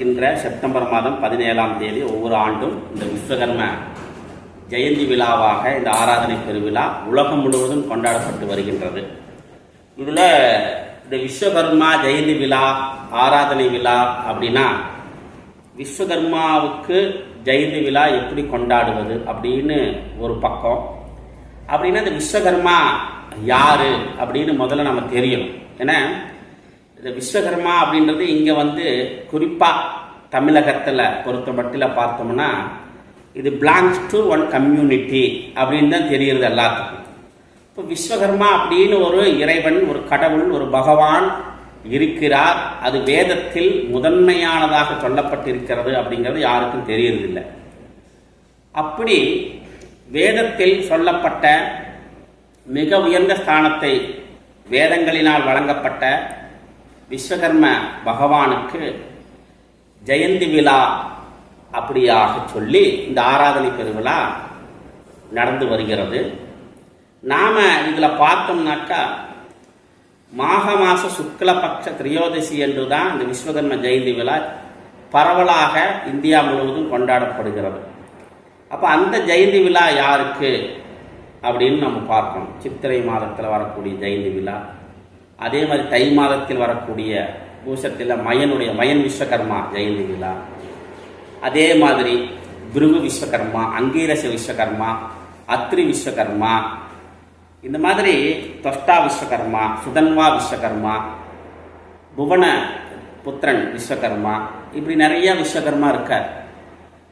வருகின்ற செப்டம்பர் மாதம் பதினேழாம் தேதி ஒவ்வொரு ஆண்டும் இந்த விஸ்வகர்ம ஜெயந்தி விழாவாக இந்த ஆராதனை பெருவிழா உலகம் முழுவதும் கொண்டாடப்பட்டு வருகின்றது. இதில் இந்த விஸ்வகர்மா ஜெயந்தி விழா ஆராதனை விழா அப்படின்னா விஸ்வகர்மாவுக்கு ஜெயந்தி விழா எப்படி கொண்டாடுவது அப்படின்னு ஒரு பக்கம். அப்படின்னா இந்த விஸ்வகர்மா யாரு அப்படின்னு முதல்ல நம்ம தெரியணும். ஏன்னா இந்த விஸ்வகர்மா அப்படின்றது இங்கே வந்து குறிப்பாக தமிழகத்தில் பொறுத்த மட்டில் பார்த்தோம்னா இது பிலாங்ஸ் டு ஒன் கம்யூனிட்டி அப்படின்னு தான் தெரியுறது எல்லாத்துக்கும். இப்போ விஸ்வகர்மா அப்படின்னு ஒரு இறைவன் ஒரு கடவுள் ஒரு பகவான் இருக்கிறார். அது வேதத்தில் முதன்மையானதாக சொல்லப்பட்டிருக்கிறது அப்படிங்கிறது யாருக்கும் தெரியறதில்லை. அப்படி வேதத்தில் சொல்லப்பட்ட மிக உயர்ந்த ஸ்தானத்தை வேதங்களினால் வழங்கப்பட்ட விஸ்வகர்ம பகவானுக்கு ஜெயந்தி விழா அப்படியாக சொல்லி இந்த ஆராதனை பெருவிழா நடந்து வருகிறது. நாம் இதில் பார்த்தோம்னாக்கா மாக மாச சுக்லபக்ஷ திரையோதசி என்று தான் இந்த விஸ்வகர்ம ஜெயந்தி விழா பரவலாக இந்தியா முழுவதும் கொண்டாடப்படுகிறது. அப்போ அந்த ஜெயந்தி விழா யாருக்கு அப்படின்னு நம்ம பார்க்கணும். சித்திரை மாதத்தில் வரக்கூடிய ஜெயந்தி விழா அதே மாதிரி தை மாதத்தில் வரக்கூடிய பூசத்தில் மயனுடைய மயன் விஸ்வகர்மா ஜெயந்தி விழா அதே மாதிரி பிருகு விஸ்வகர்மா அங்கீரச விஸ்வகர்மா அத்ரி விஸ்வகர்மா இந்த மாதிரி தொஷ்டா விஸ்வகர்மா சுதன்வா விஸ்வகர்மா புவன புத்திரன் விஸ்வகர்மா இப்படி நிறைய விஸ்வகர்மா இருக்கார்.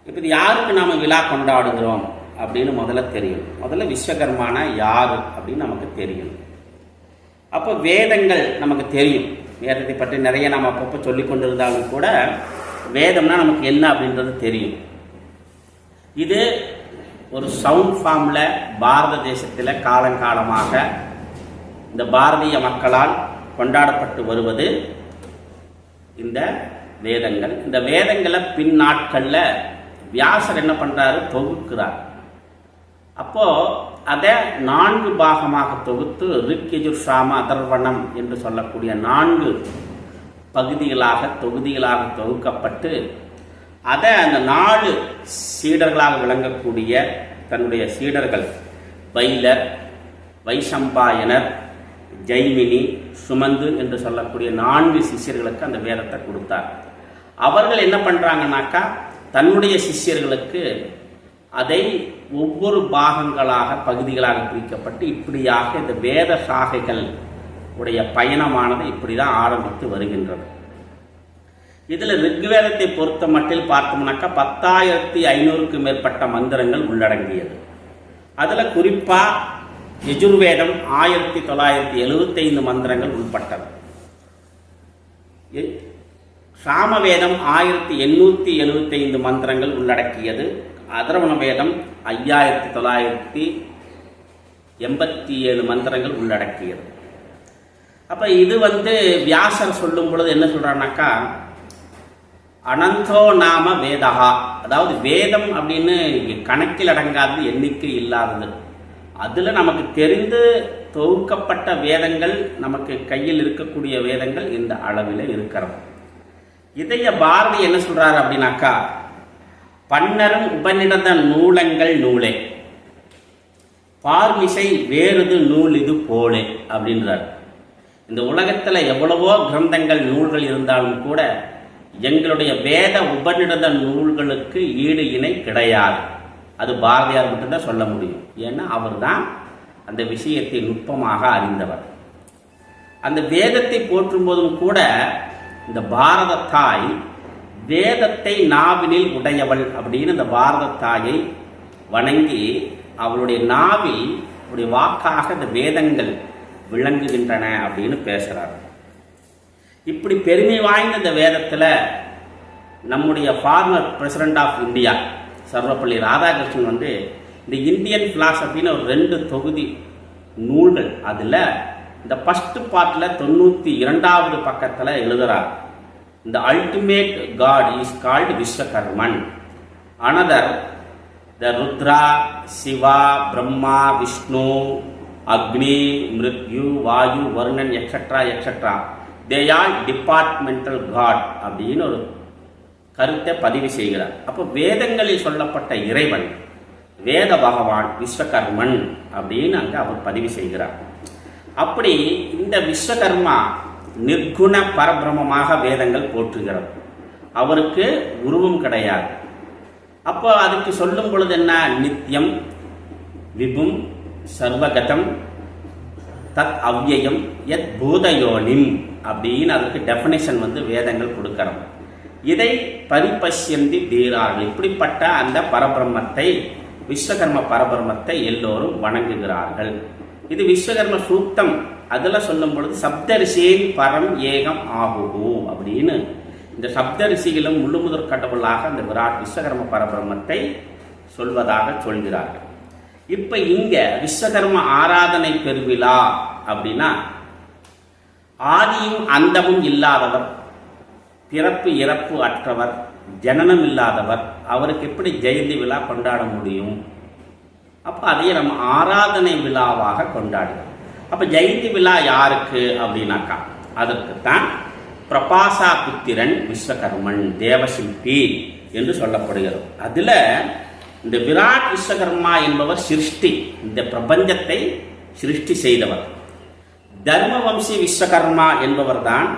இப்போ இது யாருக்கு நாம் விழா கொண்டாடுகிறோம் அப்படின்னு முதல்ல தெரியும். முதல்ல விஸ்வகர்மான யார் அப்படின்னு நமக்கு தெரியும். அப்போ வேதங்கள் நமக்கு தெரியும். வேதத்தை பற்றி நிறைய நம்ம அப்பப்போ சொல்லி கொண்டிருந்தாலும் கூட வேதம்னா நமக்கு என்ன அப்படின்றது தெரியும். இது ஒரு சவுண்ட் ஃபார்மில் பாரத தேசத்தில் காலங்காலமாக இந்த பாரதிய மக்களால் கொண்டாடப்பட்டு வருவது இந்த வேதங்கள். இந்த வேதங்களை பின் நாட்களில் வியாசர் என்ன பண்ணுறாரு தொகுக்கிறார். அப்போது அதை நான்கு பாகமாக தொகுத்து ரிக்கெஜுர் சாம அதர்வணம் என்று சொல்லக்கூடிய நான்கு பகுதிகளாக தொகுதிகளாக தொகுக்கப்பட்டு அதை அந்த நாலு சீடர்களாக விளங்கக்கூடிய தன்னுடைய சீடர்கள் பைலர் வைசம்பாயனர் ஜெய்மினி சுமந்து என்று சொல்லக்கூடிய நான்கு சிஷ்யர்களுக்கு அந்த வேதத்தை கொடுத்தார். அவர்கள் என்ன பண்ணுறாங்கன்னாக்கா தன்னுடைய சிஷ்யர்களுக்கு அதை ஒவ்வொரு பாகங்களாக பகுதிகளாக பிரிக்கப்பட்டு இப்படியாக இந்த வேத சாகைகள் உடைய பயணமானது இப்படிதான் ஆரம்பித்து வருகின்றது. இதில் ரிக்வேதத்தை பொறுத்த மட்டில் பார்த்தோம்னாக்கா பத்தாயிரத்தி ஐநூறுக்கும் மேற்பட்ட மந்திரங்கள் உள்ளடங்கியது. அதில் குறிப்பாக யஜுர்வேதம் ஆயிரத்தி தொள்ளாயிரத்தி எழுபத்தைந்து மந்திரங்கள் உள்பட்டது. சாமவேதம் ஆயிரத்தி எண்ணூற்றி எழுபத்தைந்து மந்திரங்கள் உள்ளடக்கியது. அதரவண வேதம் ஐயாயிரத்தி தொள்ளாயிரத்தி எண்பத்தி ஏழு மந்திரங்கள் உள்ளடக்கியது. அப்போ இது வந்து வியாசர் சொல்லும் பொழுது என்ன சொல்கிறான்னாக்கா அனந்தோ நாம வேதகா அதாவது வேதம் அப்படின்னு கணக்கில் அடங்காதது எண்ணிக்கை இல்லாதது. அதில் நமக்கு தெரிந்து தொகுக்கப்பட்ட வேதங்கள் நமக்கு கையில் இருக்கக்கூடிய வேதங்கள் இந்த அளவில் இருக்கிறது. இதய பாரதி என்ன சொல்கிறார் அப்படின்னாக்கா பன்னரும் உபநிடத நூலங்கள் நூலே. பார்மிசை வேறுது நூல் இது போலே அப்படின்றார். இந்த உலகத்தில் எவ்வளவோ கிரந்தங்கள் நூல்கள் இருந்தாலும் கூட எங்களுடைய வேத உபநிடத நூல்களுக்கு ஈடு இணை கிடையாது. அது பாரதியார் மட்டும்தான் சொல்ல முடியும். ஏன்னா அவர்தான் அந்த விஷயத்தை நுட்பமாக அறிந்தவர். அந்த வேதத்தை போற்றும் போதும் கூட இந்த பாரத தாய் வேதத்தை நாவினில் உடையவள் அப்படின்னு இந்த பாரத தாயை வணங்கி அவளுடைய நாவில் அவருடைய வாக்காக இந்த வேதங்கள் விளங்குகின்றன அப்படின்னு பேசுகிறார் இப்படி பெருமை வாய்ந்த இந்த வேதத்தில் நம்முடைய former president of India Sarvepalli Radhakrishnan வந்து இந்த இந்தியன் பிலாசபின்னு ஒரு ரெண்டு தொகுதி நூல்கள் அதில் இந்த ஃபஸ்ட்டு பார்ட்டில் தொண்ணூற்றி இரண்டாவது பக்கத்தில் எழுதுகிறார் the ultimate god is called Vishwakarman another the Rudra Shiva Brahma Vishnu Agni Mrityu Vayu Varunan extra extra they are departmental god அப்படின்னு ஒரு கருத்தை பதிவு செய்கிறார். அப்போ வேதங்களில் சொல்லப்பட்ட இறைவன் வேத பகவான் விஸ்வகர்மன் அப்படின்னு அங்கே அவர் பதிவு செய்கிறார். அப்படி இந்த விஸ்வகர்மா நிற்குண பரபிரமமாக வேதங்கள் போற்றுகிறது. அவருக்கு உருவம் கிடையாது. அப்போ அதுக்கு சொல்லும் பொழுது என்ன? நித்தியம் விபும் சர்வகதம் தத் அவ்யயம் எத் பூதயோனிம் அப்படின்னு அதுக்கு டெஃபினேஷன் வந்து வேதங்கள் கொடுக்கறோம். இதை பரிபஷ்யந்தி தீரார்கள். இப்படிப்பட்ட அந்த பரபிரம்மத்தை விஸ்வகர்ம பரபிரம்மத்தை எல்லோரும் வணங்குகிறார்கள். இது விஸ்வகர்ம சூக்தம். அதில் சொல்லும் பொழுது சப்தரிசியில் பரம் ஏகம் ஆகுகு அப்படின்னு. இந்த சப்தரிசிகளும் முள்ளுமுதற் கடவுளாக அந்த விராட் விஸ்வகர்ம பரபிரமத்தை சொல்வதாக சொல்கிறார்கள். இப்ப இங்க விஸ்வகர்ம ஆராதனை பெருவிழா அப்படின்னா ஆதியும் அந்தமும் இல்லாதவர் பிறப்பு இறப்பு அற்றவர் ஜனனம் இல்லாதவர் அவருக்கு எப்படி ஜெயந்தி விழா கொண்டாட முடியும்? அப்போ அதையே நம்ம ஆராதனை விழாவாக கொண்டாடுகிறோம். அப்போ ஜெயந்தி விழா யாருக்கு அப்படின்னாக்கா அதற்குத்தான் பிரபாசா புத்திரன் விஸ்வகர்மன் தேவசிம்பி என்று சொல்லப்படுகிறது. அதில் இந்த விராட் விஸ்வகர்மா என்பவர் சிருஷ்டி இந்த பிரபஞ்சத்தை சிருஷ்டி செய்தவர். தர்மவம்சி விஸ்வகர்மா என்பவர் தான்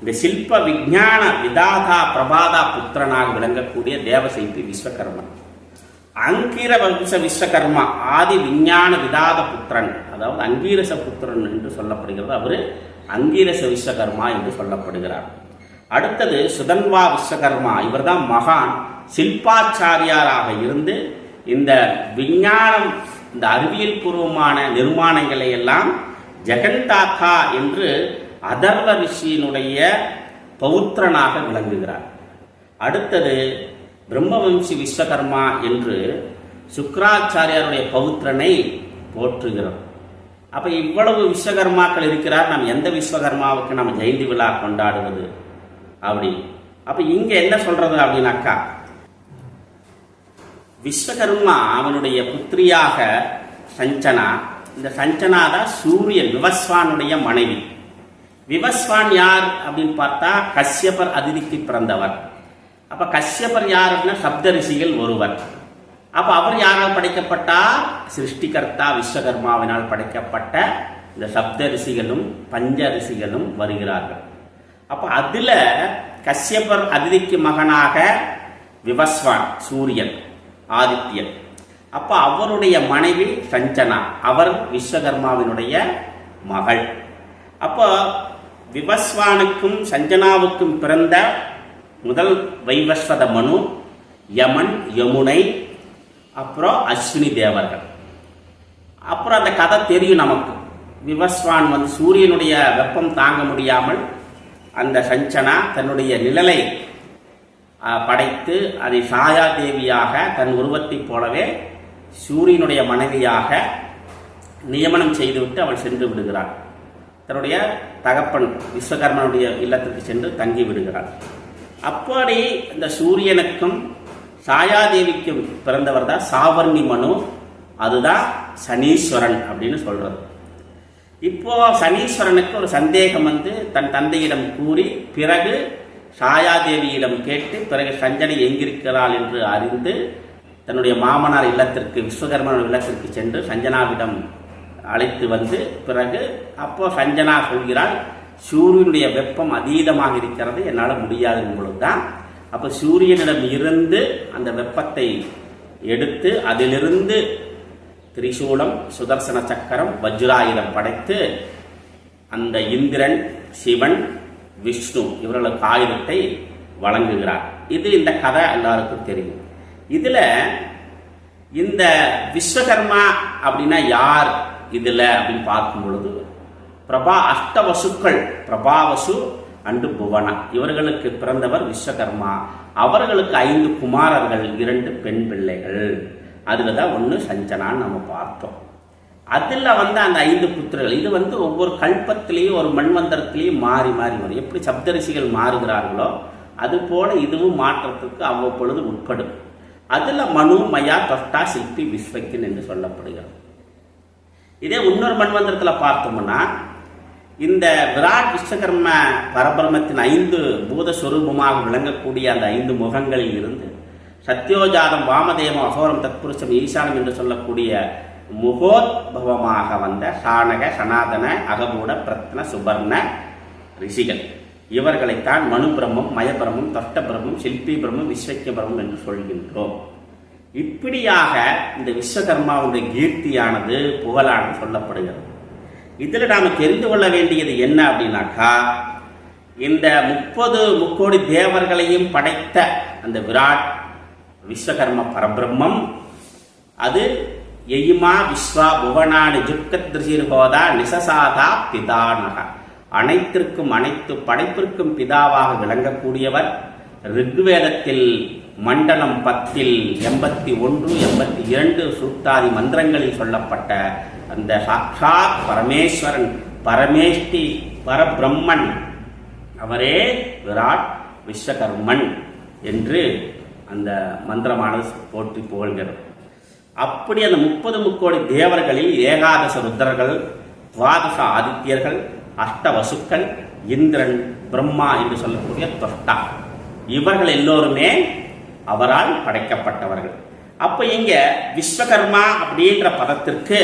இந்த சில்ப விஜான விதாதா பிரபாதா புத்திரனாக விளங்கக்கூடிய தேவசில்பி விஸ்வகர்மன். அங்கீர வம்ச விஸ்வகர்மா ஆதி விஞ்ஞான விதாத புத்திரன். அதாவது அங்கீரச புத்திரன் என்று சொல்லப்படுகிறது. அவர் அங்கீரச விஸ்வகர்மா என்று சொல்லப்படுகிறார். அடுத்தது சுதன்வா விஸ்வகர்மா. இவர்தான் மகான். சில்பாச்சாரியாராக இருந்து இந்த விஞ்ஞானம் இந்த அறிவியல் பூர்வமான நிர்மாணங்களை எல்லாம் ஜெகந்தாக்கா என்று அதர்வ ரிஷியினுடைய பௌத்திரனாக விளங்குகிறார். அடுத்தது பிரம்மவம்சி விஸ்வகர்மா என்று சுக்கராச்சாரியாருடைய பௌத்திரனை போற்றுகிறோம். அப்ப இவ்வளவு விஸ்வகர்மாக்கள் இருக்கிறார் நாம் எந்த விஸ்வகர்மாவுக்கு நம்ம ஜெயந்தி விழா கொண்டாடுவது? அப்படி. அப்ப இங்க என்ன சொல்றது அப்படின்னாக்கா விஸ்வகர்மா அவனுடைய புத்திரியாக சஞ்சனா இந்த சஞ்சனா தான் சூரியன் விவஸ்வானுடைய மனைவி. விவஸ்வான் யார் அப்படின்னு பார்த்தா கஷ்யபர் அதிதிக்கு பிறந்தவர். அப்போ கஷ்யபர் யார் அப்படின்னா சப்த ரிஷிகள் ஒருவர். அப்போ அவர் யாரால் படைக்கப்பட்டார்? சிருஷ்டிகர்த்தா விஸ்வகர்மாவினால் படைக்கப்பட்ட இந்த சப்த ரிஷிகளும் பஞ்ச ரிஷிகளும் வருகிறார்கள். அப்போ அதில் கஷ்யபர் அதிதிக்கு மகனாக விவஸ்வான் சூரியன் ஆதித்யன். அப்போ அவருடைய மனைவி சஞ்சனா அவர் விஸ்வகர்மாவினுடைய மகள். அப்போ விவஸ்வானுக்கும் சஞ்சனாவுக்கும் பிறந்த முதல் வைவஸ்வத மனு யமன் யமுனை அப்புறம் அஸ்வினி தேவர்கள். அப்புறம் அந்த கதை தெரியும் நமக்கு. விவஸ்வான் வந்து சூரியனுடைய வெப்பம் தாங்க முடியாமல் அந்த சஞ்சனா தன்னுடைய நிழலை படைத்து அதை சாயா தேவியாக தன் உருவத்தைப் போலவே சூரியனுடைய மனைவியாக நியமனம் செய்துவிட்டு அவள் சென்று விடுகிறாள். தன்னுடைய தகப்பன் விஸ்வகர்மனுடைய இல்லத்திற்கு சென்று தங்கி விடுகிறாள். அப்படி இந்த சூரியனுக்கும் சாயாதேவிக்கும் பிறந்தவர் தான் சாவர்ணி மனு. அதுதான் சனீஸ்வரன் அப்படின்னு சொல்றது. இப்போ சனீஸ்வரனுக்கு ஒரு சந்தேகம் வந்து தன் தந்தையிடம் கூறி பிறகு சாயாதேவியிடம் கேட்டு பிறகு சஞ்சனை எங்கிருக்கிறாள் என்று அறிந்து தன்னுடைய மாமனார் இல்லத்திற்கு விஸ்வகர்மன் இல்லத்திற்கு சென்று சஞ்சனாவிடம் அழைத்து வந்து பிறகு அப்போ சஞ்சனா சொல்கிறாள் சூரியனுடைய வெப்பம் அதீதமாக இருக்கிறது என்னால் முடியாதவங்களும் தான் அப்போ சூரியனிடம் இருந்து அந்த வெப்பத்தை எடுத்து அதிலிருந்து திரிசூலம் சுதர்சன சக்கரம் வஜ்ராயுதம் படைத்து அந்த இந்திரன் சிவன் விஷ்ணு இவர்களுக்கு ஆயுதத்தை வழங்குகிறார். இது இந்த கதை எல்லாருக்கும் தெரியும். இதில் இந்த விஸ்வகர்மா அப்படின்னா யார் இதில் அப்படின்னு பார்க்கும் பொழுது பிரபா அஷ்டவசுக்கள். பிரபாவசு அண்டு புவனா இவர்களுக்கு பிறந்தவர் விஸ்வகர்மா. அவர்களுக்கு ஐந்து குமாரர்கள் இரண்டு பெண் பிள்ளைகள். அதுல தான் ஒன்று சஞ்சனான்னு நம்ம பார்த்தோம். அதில் வந்து அந்த ஐந்து புத்திரர்கள். இது வந்து ஒவ்வொரு கல்பத்திலையும் ஒரு மண்வந்தரத்திலையும் மாறி மாறி வரும். எப்படி சப்தரிசிகள் மாறுகிறார்களோ அதுபோல இதுவும் மாற்றத்துக்கு அவ்வப்பொழுது உட்படும். அதில் மனு மயா தொட்டா சிற்பி விஸ்வக்கின் என்று சொல்லப்படுகிறது. இதே இன்னொரு மண்வந்திரத்துல பார்த்தோம்னா இந்த விராட் விஸ்வகர்ம பரபிரமத்தின் ஐந்து பூத விளங்கக்கூடிய அந்த ஐந்து முகங்களில் இருந்து சத்யோஜாதம் வாமதேவம் அகோரம் தத்புருஷம் ஈசானம் என்று சொல்லக்கூடிய முகோத்பவமாக வந்த சாணக சனாதன அகபூட பிரத்ன சுபர்ண ரிஷிகள். இவர்களைத்தான் மனு பிரம்மம் மயபிரமம் தொஷ்ட பிரம்மம் சில்பி பிரம்மம் விஸ்வக்கிய பிரம்மம் என்று சொல்கின்றோம். இப்படியாக இந்த விஸ்வகர்மாவுடைய கீர்த்தியானது புகழானது சொல்லப்படுகிறது. இதில் நாம் தெரிந்து கொள்ள வேண்டியது என்ன அப்படின்னாக்கா இந்த முப்பது முக்கோடி தேவர்களையும் படைத்த அந்த விராட் விஸ்வகர்ம பரபிரம்மம் அது எய்மா விஸ்வா புவனானி ஜுக்கத்ரிசிர்ஹோதா நிசசாதா பிதானக. அனைத்திற்கும் அனைத்து படைப்பிற்கும் பிதாவாக விளங்கக்கூடியவர் ரிக்வேதத்தில் மண்டலம் பத்தில் எண்பத்தி ஒன்று எண்பத்தி இரண்டு சூக்தாதி மந்திரங்களில் சொல்லப்பட்ட அந்த சாட்சாத் பரமேஸ்வரன் பரமேஷ்டி பரபிரம்மன் அவரே விராட் விஸ்வகர்மன் என்று அந்த மந்திரமானது போற்றி புகழ்கிறது. அப்படி அந்த முப்பது முக்கோடி தேவர்களில் ஏகாதச ருத்ரர்கள் துவாதச ஆதித்யர்கள் அஷ்ட வசுக்கள் இந்திரன் பிரம்மா என்று சொல்லக்கூடிய தொஷ்டா. இவர்கள் எல்லோருமே அவரால் படைக்கப்பட்டவர்கள். அப்போ இங்க விஸ்வகர்மா அப்படின்ற பதத்திற்கு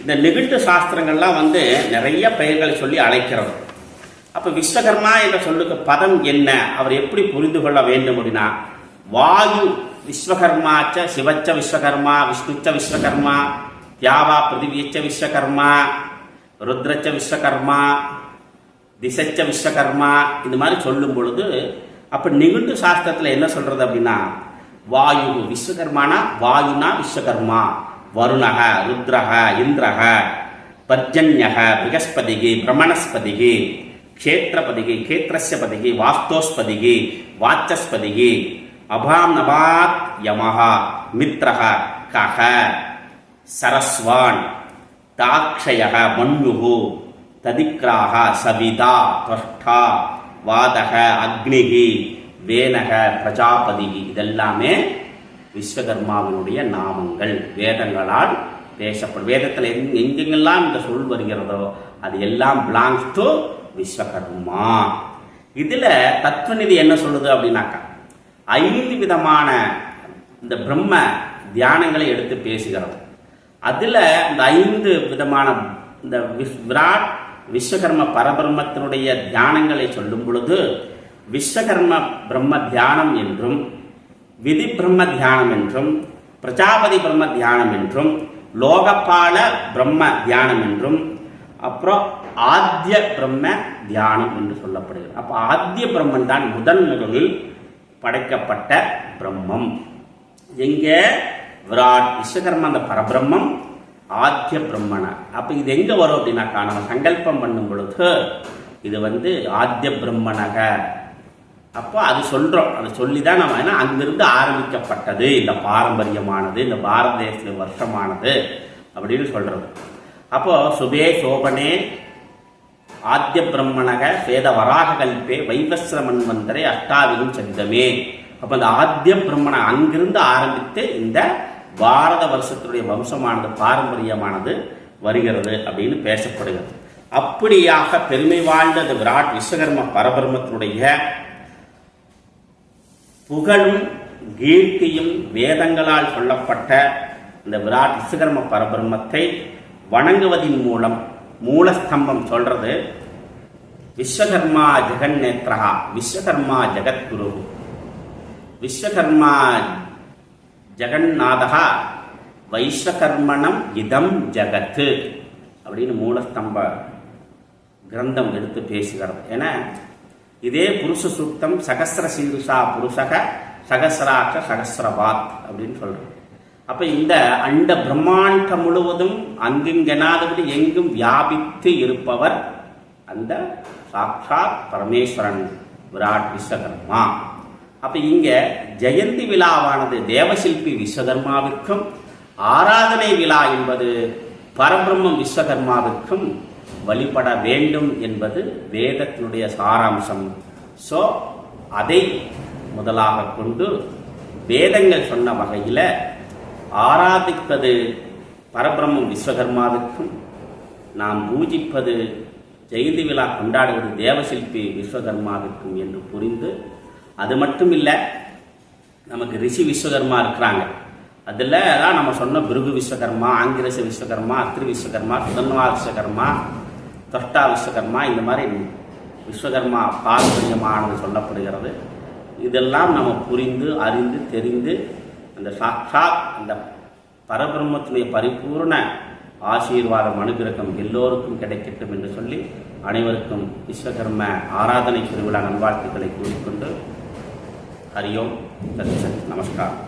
இந்த நெகிழ்த்து சாஸ்திரங்கள்லாம் வந்து நிறைய பெயர்களை சொல்லி அழைக்கிறது அப்போ விஸ்வகர்மா என்ற சொல்லுக்கு பதம் என்ன? அவர் எப்படி புரிந்து கொள்ள வேண்டும் அப்படின்னா வாயு விஸ்வகர்மாச்ச சிவச்ச விஸ்வகர்மா விஷ்ணுச்ச விஸ்வகர்மா தியாவா பிருத்திவியச்ச விஸ்வகர்மா ருத்ரச்ச விஸ்வகர்மா திசச்ச விஸ்வகர்மா இந்த மாதிரி சொல்லும் பொழுது அப்போ நெகிழ்ந்து சாஸ்திரத்தில் என்ன சொல்கிறது அப்படின்னா வாயு விஸ்வகர்மானா வாயுனா விஸ்வகர்மா. வருணக ருத்ரக இந்திரக பர்ஜன்யக பிகஸ்பதிகி பிரமணஸ்பதிகி க்ஷேத்திரபதிகி கேத்திரஸ்ய பதிகி வாஸ்தோஸ்பதிகி வாச்சஸ்பதிகி அபாம் நபாத் யமஹா மித்ரக கக சரஸ்வான் தாக்ஷயக மன்யுகு ததிக்ராக சவிதா தொஷ்டா வாதக அக்னிகி வேனக பிரஜாபதி இதெல்லாமே விஸ்வகர்மாவினுடைய நாமங்கள் வேதங்களால் பேசப்படும். வேதத்தில் எங்கெங்கெல்லாம் இந்த சொல் வருகிறதோ அது எல்லாம் பிலாங்ஸ் டு விஸ்வகர்மா. இதில் தத்துவநிதி என்ன சொல்லுது அப்படின்னாக்கா ஐந்து விதமான இந்த பிரம்ம தியானங்களை எடுத்து பேசுகிறது அதில் இந்த ஐந்து விதமான இந்த விஸ்- விராட் விஸ்வகர்ம பரபிரம்மத்தினுடைய தியானங்களை சொல்லும் பொழுது விஸ்வகர்ம பிரம்ம தியானம் என்றும் விதி பிரம்ம தியானம் என்றும் பிரஜாபதி பிரம்ம தியானம் என்றும் லோகபால பிரம்ம தியானம் என்றும் அப்புறம் ஆத்திய பிரம்ம தியானம் என்று சொல்லப்படுகிறது. அப்போ ஆத்திய பிரம்மன் தான் முதன் முதலில் படைக்கப்பட்ட பிரம்மம். எங்கே? விராட் விஸ்வகர்ம அந்த பரபிரம்மம் ஆத்திய பிரம்மன அப்போ இது எங்கே வரும் அப்படின்னாக்கா நம்ம சங்கல்பம் பண்ணும் பொழுது இது வந்து ஆத்திய பிரம்மனக அப்போ அது சொல்றோம். அதை சொல்லி தான் நம்ம ஏன்னா அங்கிருந்து ஆரம்பிக்கப்பட்டது. இந்த பாரம்பரியமானது இந்த பாரத தேச வருஷமானது அப்படின்னு சொல்றது. அப்போ சுபே சோபனே ஆத்திய பிரம்மணக வேத வராக கல்பே வைவஸ்ர வந்தரை அஷ்டாவிகம் சரிதமே அப்ப அந்த ஆத்திய பிரம்மண அங்கிருந்து ஆரம்பித்து இந்த பாரத வருஷத்துடைய வம்சமானது பாரம்பரியமானது வருகிறது அப்படின்னு பேசப்படுகிறது. அப்படியாக பெருமை வாழ்ந்த விராட் விஸ்வகர்ம பரபிரமத்தினுடைய புகழும் கீர்த்தியும் வேதங்களால் சொல்லப்பட்ட இந்த விராட் விஸ்வகர்ம பரபிரம்மத்தை வணங்குவதன் மூலம் மூலஸ்தம்பம் சொல்றது விஸ்வகர்மா ஜெகன்னேத்ரா விஸ்வகர்மா ஜெகத்குரு. விஸ்வகர்மா ஜெகநாதகா வைஸ்வகர்மணம் இதம் ஜகத்து அப்படின்னு மூலஸ்தம்ப கிரந்தம் எடுத்து பேசுகிறது. ஏன்னா இதே புருஷ சூக்தம் சகசிர சீருஷா புருஷக சகசிராட்ச சகசிரவாத் அப்படின்னு சொல்றோம் அப்ப இந்த அண்ட பிரம்மாண்டம் முழுவதும் அங்குங்கெனாதபடி எங்கும் வியாபித்து இருப்பவர் அந்த சாக்ஷாத் பரமேஸ்வரன் விராட் விஸ்வகர்மா. அப்ப இங்க ஜெயந்தி விழாவானது தேவசில்பி விஸ்வகர்மாவிற்கும் ஆராதனை விழா என்பது பரபிரம்மம் விஸ்வகர்மாவிற்கும் வழிபட வேண்டும் என்பது வேதத்தினுடைய சாராம்சம். ஸோ அதை முதலாக கொண்டு வேதங்கள் சொன்ன வகையில் ஆராதிப்பது பரபிரம்மம் விஸ்வகர்மாவிற்கும் நாம் பூஜிப்பது ஜெயந்தி விழா கொண்டாடுவது தேவசில்பி விஸ்வகர்மாவிற்கும் என்று புரிந்து அது மட்டும் இல்லை நமக்கு ரிஷி விஸ்வகர்மா இருக்கிறாங்க. அதில் தான் நம்ம சொன்ன பிருகு விஸ்வகர்மா ஆங்கிரச விஸ்வகர்மா அத்ரி விஸ்வகர்மா சுதன்வா விஸ்வகர்மா தொஷ்டா விஸ்வகர்மா இந்த மாதிரி விஸ்வகர்மா பாரம்பரியமானது சொல்லப்படுகிறது. இதெல்லாம் நம்ம புரிந்து அறிந்து தெரிந்து அந்த சாட்சா அந்த பரபிரம்மத்தினுடைய பரிபூர்ண ஆசீர்வாதம் அனுகிரகம் எல்லோருக்கும் கிடைக்கட்டும் என்று சொல்லி அனைவருக்கும் விஸ்வகர்ம ஆராதனை திருவிழா நல்வாழ்த்துக்களை கூறிக்கொண்டு ஹரி ஓம் நமஸ்காரம்.